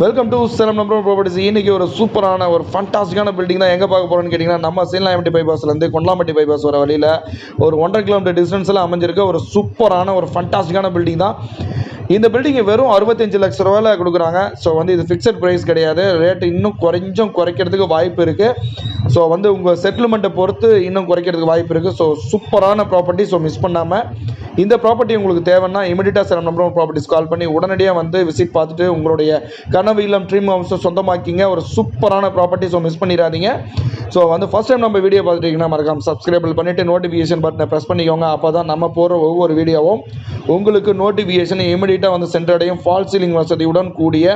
Welcome to Salem number properties இன்னைக்கு ஒரு சூப்பரான ஒரு ஃபண்டாஸ்டிக்கான பில்டிங் தான் எங்கே பார்க்க போகிறோம்னு கேட்டிங்கன்னா நம்ம சீலாம்பட்டி பைபாஸ்லேருந்து கொண்டலாம்பட்டி பைபாஸ் வர வழியில் ஒரு ஒன்றரை கிலோமீட்டர் டிஸ்டன்ஸில் அமைஞ்சிருக்க ஒரு சூப்பரான ஒரு ஃபண்டாஸ்டிக்கான பில்டிங் தான். இந்த பில்டிங் வெறும் அறுபத்தஞ்சு லட்ச ரூபாயில் கொடுக்குறாங்க. ஸோ வந்து இது ஃபிக்ஸட் ப்ரைஸ் கிடையாது. ரேட் இன்னும் கொஞ்சம் குறைக்கிறதுக்கு வாய்ப்பு இருக்குது ஸோ வந்து உங்கள் செட்டில்மெண்ட்டை பொறுத்து இன்னும் குறைக்கிறதுக்கு வாய்ப்பு இருக்குது ஸோ சூப்பரான ப்ராப்பர்ட்டி ஸோ மிஸ் பண்ணாமல் இந்த ப்ராப்பர்ட்டி உங்களுக்கு தேவைன்னா இமிடியட்டாக சேலம் நம்பர் ப்ராப்பர்ட்டிஸ் கால் பண்ணி உடனடியாக வந்து விசிட் பார்த்துட்டு உங்களுடைய கனவு இல்லம் ட்ரீம் ஹவுஸும் சொந்தமாக்கிங்க. ஒரு சூப்பரான ப்ராப்பர்ட்டி ஸோ மிஸ் பண்ணிடாதீங்க. ஸோ வந்து ஃபஸ்ட் டைம் நம்ம வீடியோ பார்த்துட்டீங்கன்னா மறக்காம சப்ஸ்கிரைபிள் பண்ணிவிட்டு நோட்டிஃபிகேஷன் பட்டனை ப்ரெஸ் பண்ணிக்கோங்க. அப்போ தான் நம்ம போகிற ஒவ்வொரு வீடியோவும் உங்களுக்கு நோட்டிஃபிகேஷன் இமிடியட்டாக வந்து சென்றடையும் ஃபால் சீலிங் வசதியுடன் கூடிய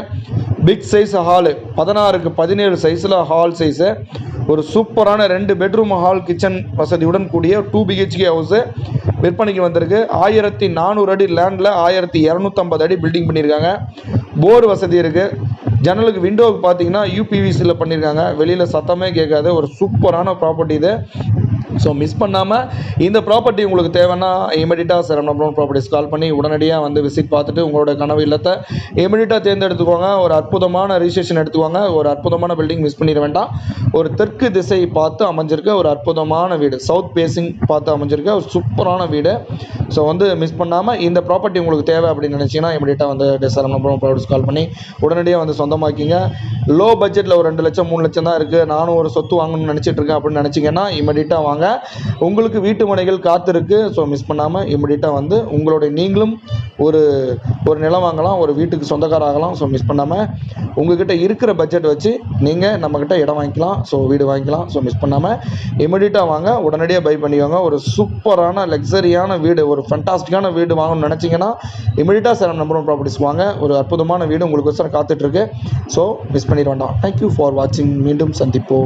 பிக் சைஸ் ஹாலு பதினாறுக்கு பதினேழு சைஸில் ஹால் சைஸு ஒரு சூப்பரான ரெண்டு பெட்ரூம் ஹால் கிச்சன் வசதியுடன் கூடிய டூ பிஹெச்கே ஹவுஸு விற்பனைக்கு வந்திருக்கு. ஆயிரத்தி நானூறு அடி லேண்டில் ஆயிரத்தி இரநூத்தம்பது அடி பில்டிங் பண்ணியிருக்காங்க. போர் வசதி இருக்குது ஜன்னலுக்கு விண்டோவுக்கு பார்த்தீங்கன்னா யூபிவிசியில் பண்ணியிருக்காங்க. வெளியில் சத்தமே கேட்காது. ஒரு சூப்பரான ப்ராப்பர்ட்டி இது. ஸோ மிஸ் பண்ணாமல் இந்த ப்ராப்பர்ட்டி உங்களுக்கு தேவைன்னா இமீடியட்டாக சேலம் ப்ராப்பர்ட்டிஸ் கால் பண்ணி உடனடியாக வந்து விசிட் பார்த்துட்டு உங்களோட கனவு இல்லத்தை இமீடியட்டாக தேர்ந்தெடுத்துக்கோங்க. ஒரு அற்புதமான ரிஜிஸ்ட்ரேஷன் எடுத்துக்கோங்க. ஒரு அற்புதமான பில்டிங் மிஸ் பண்ணிட வேண்டாம். ஒரு தெற்கு திசை பார்த்து அமைஞ்சிருக்க ஒரு அற்புதமான வீடு. சவுத் பேசிங் பார்த்து அமைஞ்சிருக்க ஒரு சூப்பரான வீடு. ஸோ வந்து மிஸ் பண்ணாமல் இந்த ப்ராப்பர்ட்டி உங்களுக்கு தேவை அப்படின்னு நினச்சிங்கன்னா இமீடியட்டாக வந்து சேலம் நம்பர் ப்ராப்பர்ட்டிஸ் கால் பண்ணி உடனடியாக வந்து சொந்தமாக்கிங்க. லோ பட்ஜெட்டில் ஒரு ரெண்டு லட்சம் மூணு லட்சம் தான் இருக்குது நானும் ஒரு சொத்து வாங்கணும்னு நினச்சிட்டு இருக்கேன் அப்படின்னு நினச்சிங்கன்னா இமீடியட்டாக வாங்க. உங்களுக்கு வீட்டு மனைகள் காத்திருக்கு. ஸோ மிஸ் பண்ணாமல் இம்மிடியட்டாக வந்து உங்களுடைய நீங்களும் ஒரு ஒரு நிலம் வாங்கலாம் ஒரு வீட்டுக்கு சொந்தக்கார ஆகலாம் ஸோ மிஸ் பண்ணாமல் உங்ககிட்ட இருக்கிற பட்ஜெட் வச்சு நீங்கள் நம்மக்கிட்ட இடம் வாங்கிக்கலாம். ஸோ வீடு வாங்கிக்கலாம். ஸோ மிஸ் பண்ணாமல் இமிடியட்டாக வாங்க. உடனடியாக பை பண்ணிக்கோங்க. ஒரு சூப்பரான லக்ஸரியான வீடு ஒரு ஃபண்டாஸ்டிக்கான வீடு வாங்கணும்னு நினச்சிங்கன்னா இமிடியட்டாக சேலம் நம்பர் ப்ராப்பர்ட்டிஸ் வாங்க. ஒரு அற்புதமான வீடு உங்களுக்கு காத்துட்ருக்கு ஸோ மிஸ் பண்ணிட வேண்டாம். தேங்க்யூ ஃபார் வாட்சிங் மீண்டும் சந்திப்போம்.